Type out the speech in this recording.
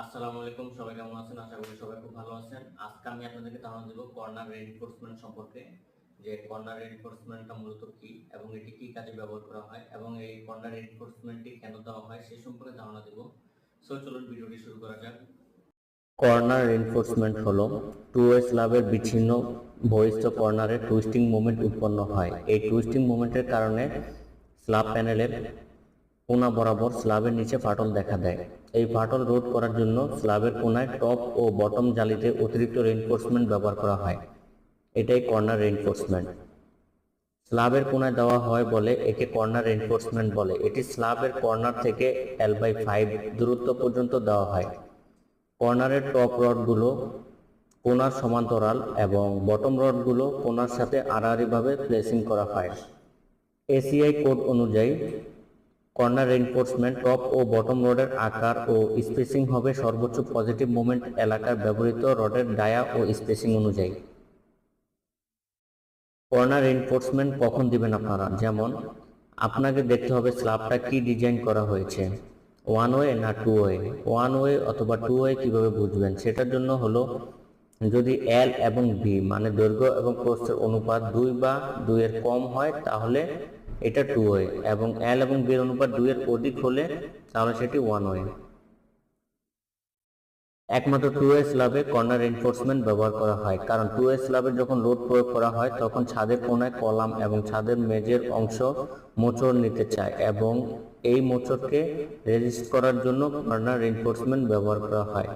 আসসালামু আলাইকুম, সবাই কেমন আছেন? আশা করি সবাই খুব ভালো আছেন। আজকে আমি আপনাদেরকে ধারণা দেব কর্নার রেইনফোর্সমেন্ট সম্পর্কে, যে কর্নার রেইনফোর্সমেন্টটা মূলত কি এবং এটি কি কাজে ব্যবহার করা হয় এবং এই কর্নার রেইনফোর্সমেন্টটি কেন দেওয়া হয় সেই সম্পর্কে ধারণা দেব। সো চলুন ভিডিওটি শুরু করা যাক। কর্নার রেইনফোর্সমেন্ট হলো টু ওয়ে স্ল্যাবের বিচ্ছিন্ন বহিস্থ কর্নারে টুইস্টিং মুভমেন্ট উৎপন্ন হয়। এই টুইস্টিং মুভমেন্টের কারণে স্ল্যাব প্যানেলের কোনা বরাবর স্ল্যাবের নিচে ফাটল দেখা দেয়। এই ফাটল রোধ করার জন্য স্ল্যাবের কোনায় টপ ও বটম জালিতে অতিরিক্ত রেইনফোর্সমেন্ট ব্যবহার করা হয়। এটাই কর্নার রেইনফোর্সমেন্ট স্ল্যাবের কোনায় দেওয়া হয় বলে একে কর্নার রেইনফোর্সমেন্ট বলে। এটি স্ল্যাবের কর্নার থেকে এল বাই ফাইভ দূরত্ব পর্যন্ত দেওয়া হয়। কর্নারের টপ রডগুলো কোনার সমান্তরাল এবং বটম রডগুলো কোনার সাথে আড়াআড়িভাবে প্লেসিং করা হয়। এসিআই কোড অনুযায়ী কর্নার রেইনফোর্সমেন্ট টপ ও বটম রডের আকার ও স্পেসিং হবে সর্বোচ্চ পজিটিভ মোমেন্ট এলাকার ব্যবহৃত রডের ডায়া ও স্পেসিং অনুযায়ী। কর্নার রেইনফোর্সমেন্ট কখন দিবেন আপনারা? যেমন, আপনাকে দেখতে হবে স্ল্যাবটা কি ডিজাইন করা হয়েছে। ওয়ান ওয়ে না টু ওয়ে ওয়ান ওয়ে অথবা টু ওয়ে কীভাবে বুঝবেন? সেটার জন্য হলো, যদি এল এবং বি মানে দৈর্ঘ্য এবং প্রস্থের অনুপাত দুই বা দুইয়ের কম হয়, তাহলে এটা টু ওয়ে এবং এল এবং বি এর অনুপাত দুই এর অধিক হলে তাহলে সেটি ওয়ান ওয়ে একমাত্র টু এ স্ল্যাবে কর্নার এনফোর্সমেন্ট ব্যবহার করা হয়, কারণ টু এ স্ল্যাবে যখন লোড প্রয়োগ করা হয়, তখন ছাদের কোনায় কলাম এবং ছাদের মেজের অংশ মোচড় নিতে চায় এবং এই মোচড়কে রেজিস্ট করার জন্য কর্নার এনফোর্সমেন্ট ব্যবহার করা হয়।